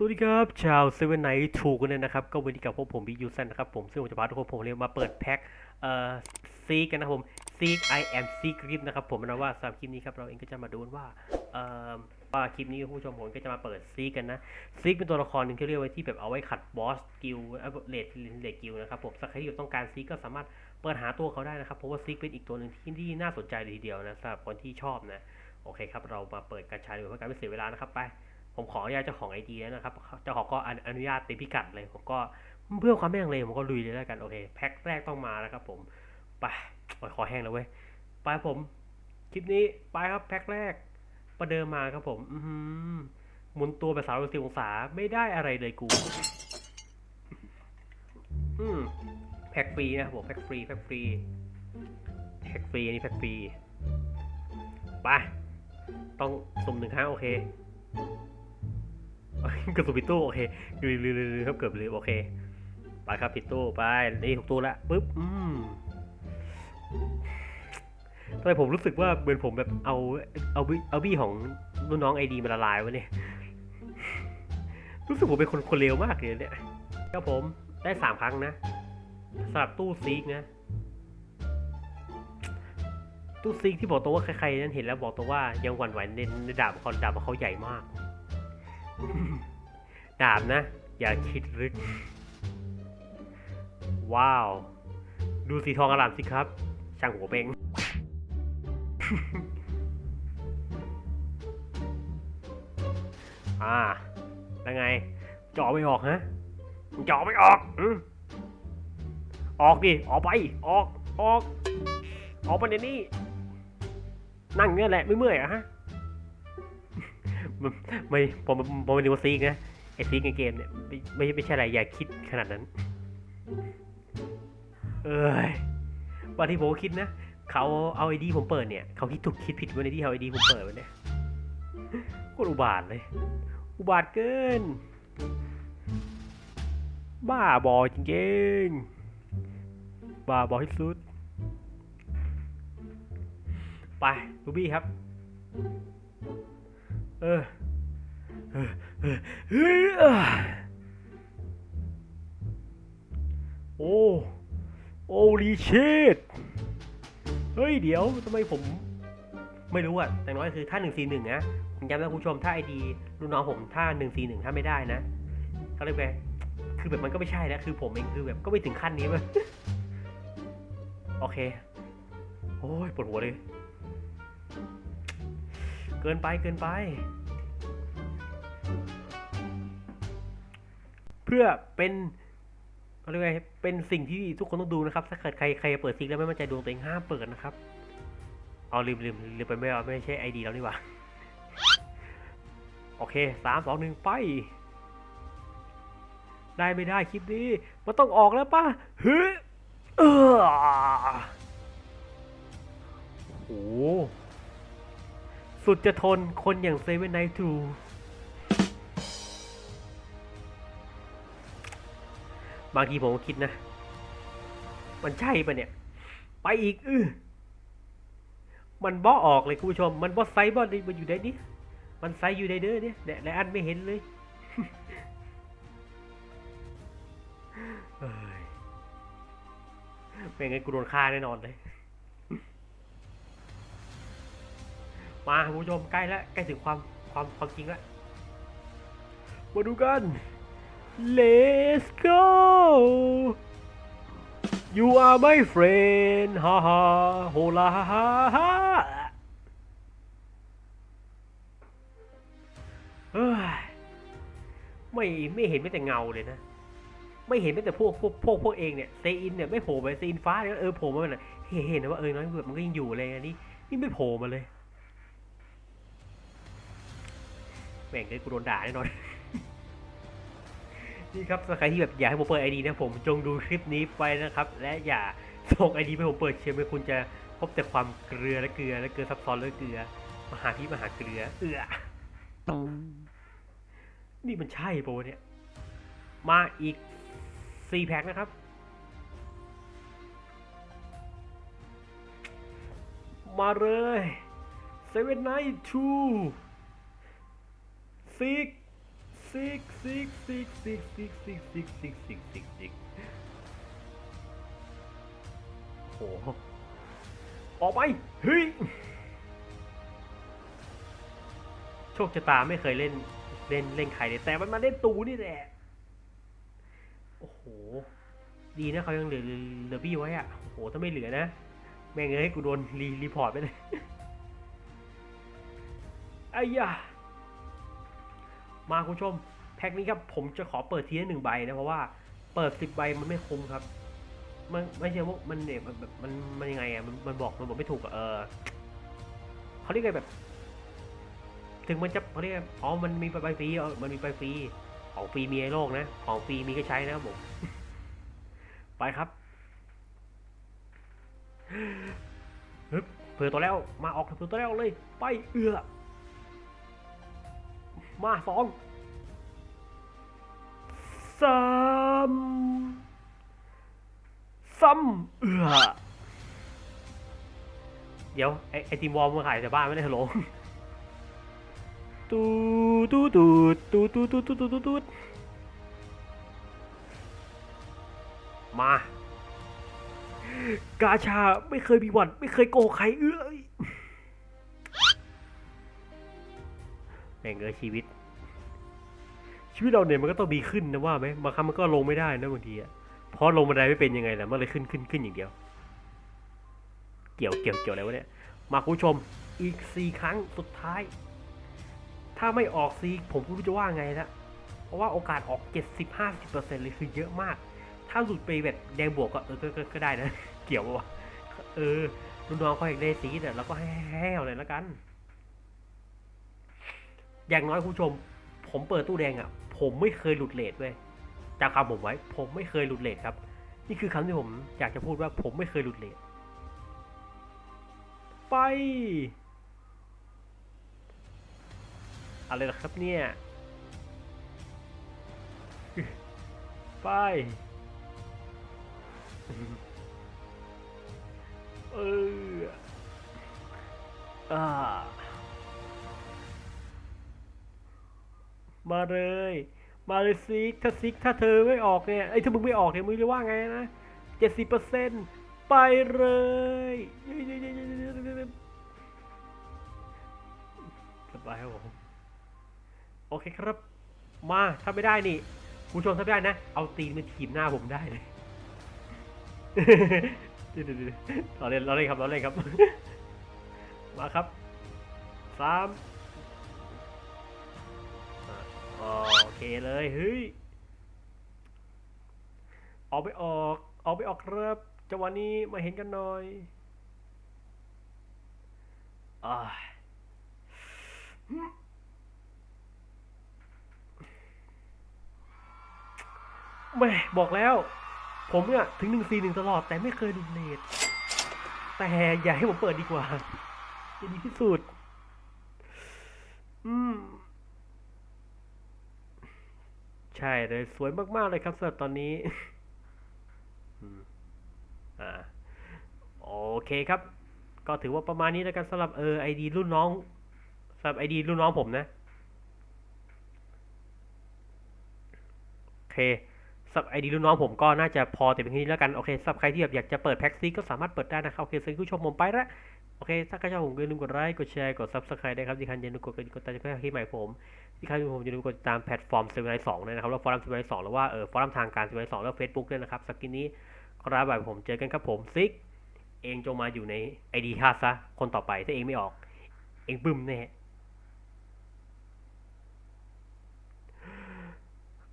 สวัสดีครับ ชาวเซเว่นไนท์ทูกันเลยนะครับ ก็วันนี้กับพวกผมบิ๊กยูซันนะครับผมซึ่งผมจะพาทุกคนผมเลยมาเปิดแพ็คเอ่อซีกันนะครับผมซีก I am secret นะครับผมนะว่าสำหรับคลิปนี้ครับเราเองก็จะมาดูนว่าเอ่อว่าคลิปนี้ผู้ชมผมก็จะมาเปิดซีกันนะซีกเป็นตัวละครหนึ่งที่เรียกไว้ที่แบบเอาไว้ขัดบอสกิลเลดเลดกิลนะครับผมสักใครที่ต้องการซีก็สามารถเปิดหาตัวเขาได้นะครับเพราะว่าซีกเป็นอีกตัวหนึ่งที่ที่น่าสนใจเลยทีเดียวนะสำหรับคนที่ชอบนะโอเคครับเรามาเปิดกระชายดูเพื่อการไม่เสียเวลานะครับไป ผมขออนุญาตเจ้าของไอดีนะครับ เจ้าของก็อนุญาตเต็มพิกัดเลย ผมก็เพื่อความไม่งเลยผมก็ลุยเลยแล้วกัน โอเค แพ็คแรกต้องมาแล้วครับผม ไปอขอแห้งแล้วเว้ย ไปผม คลิปนี้ ไปครับแพ็คแรก ประเดิมมาครับผม อืหมุนตัวไปสามสิบองศาไม่ได้อะไรเลยกู อืมแพ็คฟรีนะครับผมแพ็คฟรีแพ็คฟรีแพ็คฟรีอันนี้แพ็คฟรีไปต้องสุ่มหนึ่งครั้งโอเค กระสุนผิดตู้โอเคลืมลืมลืมลืมครับเกือบลืมโอเคไปครับผิดตู้ไปนี่ถูกตู้ละปุ๊บอืมทำไมผมรู้สึกว่าเหมือนผมแบบเอาเอาบี้เอาบี้ของรุ่นน้องไอดีมาละลายวะเนี่ย รู้สึกผมเป็นคนคนเลวมากเลยเนี่ยครับผมได้สามครั้งนะสำหรับตู้ซีกนะ ตู้ซีกที่บอกตัวว่าใครๆนั้นเห็นแล้วบอกตัวว่ายังหวั่นไหวในดาบของเขาดาบของเขาใหญ่มาก ดาบนะ อย่าคิดลึก ว้าว ดูสีทองอลามสิครับ ช่างหัวเป้งอ่า แล้วไงเจาะไม่ออกฮะเจาะไม่ออกอืออกดิ ออกไป ออก ออก ออกไปเดี๋ยวนี้ นั่งเงี้ยแหละไม่เมื่อยอะฮะ ไม่ ผมผมเป็นนิวซีกนะ ไอซีกในเกมเนี่ยไม่ไม่ไม่ใช่อะไรอย่าคิดขนาดนั้น เอ้ยบางทีผมคิดนะเขาเอาไอดีผมเปิดเนี่ยเขาคิดถูกคิดผิดไว้ในที่เอาไอดีผมเปิดไว้เนี่ยโคตรอุบาทเลย อุบาทเกิน บ้าบอจริงๆบ้าบอที่สุด ไปลูบี้ครับ เออ โอ้โอ้ลีเชดเฮ้ย เดี๋ยวทำไมผม ไม่รู้อะแต่น้อยคือถ้า141นะ ผมย้ำนะคุณผู้ชม ถ้าไอดีรุ่นน้องผมถ้า141ถ้าไม่ได้นะเขาเรียกไปคือแบบมันก็ไม่ใช่นะ คือผมเองคือแบบก็ไม่ถึงขั้นนี้มันโอเค โอ้ยปวดหัวเลย เกินไปเกินไป เพื่อเป็นเขาเรียกไงเป็นสิ่งที่ทุกคนต้องดูนะครับ ถ้าเกิดใครใครเปิดซิกแล้วไม่มั่นใจดวงตัวเองห้ามเปิดนะครับเอาลืมลืมลืมไปไม่เอาไม่ใช่ไอดีแล้วนี่หว่าโอเคสามสองหนึ่งไป ได้ไม่ได้คลิปนี้ มันต้องออกแล้วป่ะเฮ้ยเออโอ้สุดจะทนคนอย่างเซเว่นไนท์ทรู บางทีผมก็คิดนะ มันใช่ปะเนี่ย ไปอีกอือมันบ่ออกเลยคุณผู้ชม มันบ่ไซส์บ่มันอยู่ในนี้มันไซส์อยู่ในเด้อเนี่ยและและอันไม่เห็นเลยเอ้ยไงกูโดนฆ่าแน่นอนเลย มาคุณผู้ชมใกล้แล้วใกล้ถึงความความความจริงแล้วมาดูกัน let's go you are my friend ฮ่าฮ่าโฮลาฮ่าฮ่าฮ่าเฮ้ยไม่ไม่เห็นไม่แต่เงาเลยนะ ไม่เห็นไม่แต่พวกพวกพวกพวกเองเนี่ยเซอินเนี่ยไม่โผล่มาเซอินฟ้าเนี่ยเออโผล่มาเลยเห็นเห็นนะว่าเออน้อยแบบมันก็ยังอยู่เลยอันนี้นี่ไม่โผล่มาเลยแม่งเลยกูโดนด่าแน่นอน นี่ครับใครที่แบบอยากให้ผมเปิดไอดีนะผมจงดูคลิปนี้ไปนะครับ และอย่าส่งไอดีให้ผมเปิดเชียร์ไม่คุณจะพบแต่ความเกลือและเกลือและเกลือซับซ้อนและเกลือมหาพี่มหาเกลือ เอือนี่มันใช่ปะวะเนี่ย มาอีกสี่แพ็คนะครับ มาเลยเซเว่นไนท์ทูซิก ซิกซิกซิกซิกซิกซิกซิกซิกซิกซิกซิกโอ้โหออกไปเฮ้ยโชคชะตาไม่เคยเล่นเล่นเล่นใครเลยแต่มันมาเล่นตูนี่แหละ โอ้โห ดีนะเขายังเหลือเหลือเหลือบี้ไว้อะโอ้โห ถ้าไม่เหลือนะ แม่งเอ้ยกูโดนรีรีพอร์ตไปเลยไอ้ยา มาคุณผู้ชม แพ็คนี้ครับผมจะขอเปิดทีละหนึ่งใบนะเพราะว่าเปิดสิบใบมันไม่คุ้มครับ มันไม่ใช่ว่ามันเนี่ยมันแบบมันมันยังไงอะมันมันบอกมันบอกไม่ถูกอะเออเขาเรียกไงแบบ ถึงมันจะเขาเรียกอ๋อมันมีใบฟรีเออมันมีใบฟรีของฟรีมีในโลกนะ ของฟรีมีก็ใช้นะครับผมไปครับฮึบเผื่อตัวแล้วมาออกเผื่อตัวแล้วเลย ไปเอือ มาสองสามซ้ำเอือเดี๋ยว ไอไอทีมวอลมาขายแต่บ้านไม่ได้ฮัลโหลตูตูตูตูตูตูตูตูตูตูมา กาชาไม่เคยมีวัดไม่เคยโกหกใครเอ้ย แม่งเอ้ยชีวิต ชีวิตเราเนี่ยมันก็ต้องมีขึ้นนะว่าไหมบางครั้งมันก็ลงไม่ได้นะบางทีอะเพราะลงบันไดไม่เป็นยังไงล่ะมันเลยขึ้นขึ้นขึ้นอย่างเดียว เกี่ยวเกี่ยวเกี่ยวอะไรวะเนี่ยมาคุณผู้ชมอีกสี่ครั้งสุดท้าย ถ้าไม่ออกซีผมก็ไม่รู้จะว่าไงละเพราะว่าโอกาสออกเจ็ดสิบห้าสิบเปอร์เซ็นต์เลยคือเยอะมาก ถ้าหลุดไปแบบแดงบวกก็เออก็ก็ก็ได้นะ เกี่ยววะเออรุ่นน้องเขาอยากได้สีแต่เราก็ให้ให้เอาเลยแล้วกัน อย่างน้อยคุณผู้ชม ผมเปิดตู้แดงอะ ผมไม่เคยหลุดเลทเว้ยจำคำผมไว้ ผมไม่เคยหลุดเลทครับ นี่คือคำที่ผมอยากจะพูดว่าผมไม่เคยหลุดเลทไป อะไรล่ะครับเนี่ย ไปเอออ่า มาเลย มาเลยซิกถ้าซิกถ้าเธอไม่ออกเนี่ยไอ้ถ้ามึงไม่ออกเนี่ยมึงจะว่าไงนะเจ็ดสิบเปอร์เซ็นต์ไปเลยสบายครับผมโอเคครับ มาถ้าไม่ได้นี่ผู้ชมถ้าไม่ได้นะ เอาตีนมาถีบหน้าผมได้เลยเดี๋ยวๆๆเราเล่นเราเล่นครับเราเล่นครับ มาครับสาม โอเคเลยเฮ้ยออกไปออกออกไปออกครับจังหวะนี้มาเห็นกันหน่อยอ่าแม่บอกแล้ว ผมเนี่ยถึงหนึ่งสี่หนึ่งตลอด แต่ไม่เคยดูเลทแต่อย่าให้ผมเปิดดีกว่าจะดีที่สุด อืม ใช่เลยสวยมากๆเลยครับสำหรับตอนนี้อ่าโอเคครับ ก็ถือว่าประมาณนี้แล้วกันสำหรับเออไอดีรุ่นน้องสำหรับไอดีรุ่นน้องผมนะโอเคสับไอดีรุ่นน้องผมก็น่าจะพอแต่เพียงเท่านี้แล้วกันโอเคสำหรับใครที่แบบอยากจะเปิดแพ็กซีก็สามารถเปิดได้นะครับโอเคสวัสดีผู้ชมผมไปละโอเคถ้าใครชอบผมก็อย่าลืมกดไลค์กดแชร์กด subscribe ได้ครับที่คันอย่าลืมกดกระดิ่งกดติดตามเพื่อคลิปใหม่ผม ที่คันผมอย่าลืมกดติดตามแพลตฟอร์มเซเว่นไอสองเลยนะครับ แล้วฟอรัมเซเว่นไอสองแล้วว่าเออฟอรัมทางการเซเว่นไอสองแล้วเฟซบุ๊กด้วยนะครับ สักกินนี้ครับบ่ายผมเจอกันครับผมซิก เองจงมาอยู่ในไอดีค่าซะ คนต่อไปถ้าเองไม่ออก เองบึ้มแน่